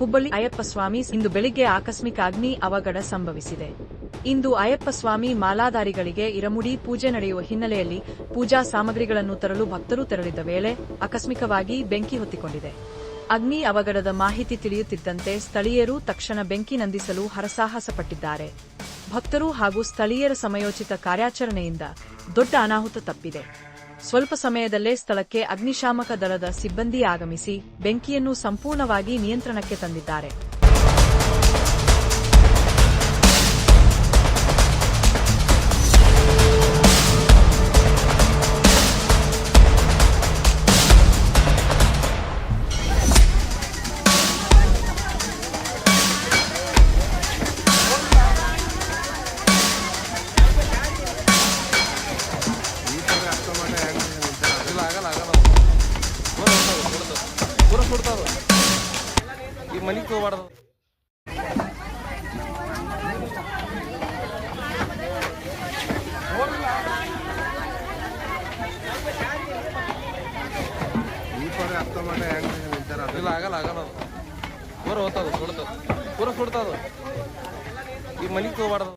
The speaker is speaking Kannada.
ಹುಬ್ಬಳ್ಳಿ ಅಯ್ಯಪ್ಪಸ್ವಾಮಿ ಇಂದು ಬೆಳಿಗ್ಗೆ ಆಕಸ್ಮಿಕ ಅಗ್ನಿ ಅವಘಡ ಸಂಭವಿಸಿದೆ. ಇಂದು ಅಯ್ಯಪ್ಪಸ್ವಾಮಿ ಮಾಲಾಧಾರಿಗಳಿಗೆ ಇರಮುಡಿ ಪೂಜೆ ನಡೆಯುವ ಹಿನ್ನೆಲೆಯಲ್ಲಿ ಪೂಜಾ ಸಾಮಗ್ರಿಗಳನ್ನು ತರಲು ಭಕ್ತರು ತೆರಳಿದ್ದ ವೇಳೆ ಆಕಸ್ಮಿಕವಾಗಿ ಬೆಂಕಿ ಹೊತ್ತಿಕೊಂಡಿದೆ. ಅಗ್ನಿ ಅವಘಡದ ಮಾಹಿತಿ ತಿಳಿಯುತ್ತಿದ್ದಂತೆ ಸ್ಥಳೀಯರು ತಕ್ಷಣ ಬೆಂಕಿ ನಂದಿಸಲು ಹರಸಾಹಸ ಪಟ್ಟಿದ್ದಾರೆ ಭಕ್ತರು ಹಾಗೂ ಸ್ಥಳೀಯರ ಸಮಯೋಚಿತ ಕಾರ್ಯಾಚರಣೆಯಿಂದ ದೊಡ್ಡ ಅನಾಹುತ ತಪ್ಪಿದೆ. ಸ್ವಲ್ಪ ಸಮಯದಲ್ಲೇ ಸ್ಥಳಕ್ಕೆ ಅಗ್ನಿಶಾಮಕ ದಳದ ಸಿಬ್ಬಂದಿ ಆಗಮಿಸಿ ಬೆಂಕಿಯನ್ನು ಸಂಪೂರ್ಣವಾಗಿ ನಿಯಂತ್ರಣಕ್ಕೆ ತಂದಿದ್ದಾರೆ. ಸುಡ್ತದ ಈ ಮನಿಗೆ ಹೋಗ್ಬಾರ್ದು ಇಲ್ಲ, ಆಗಲ್ಲ ಆಗಲ್ಲ ಪೂರ ಹೋಗ್ತದ ಸುಡ್ತದ ಪೂರ ಸುಡ್ತದ ಈ ಮನಿಗೆ ಹೋಗ್ಬಾರ್ದು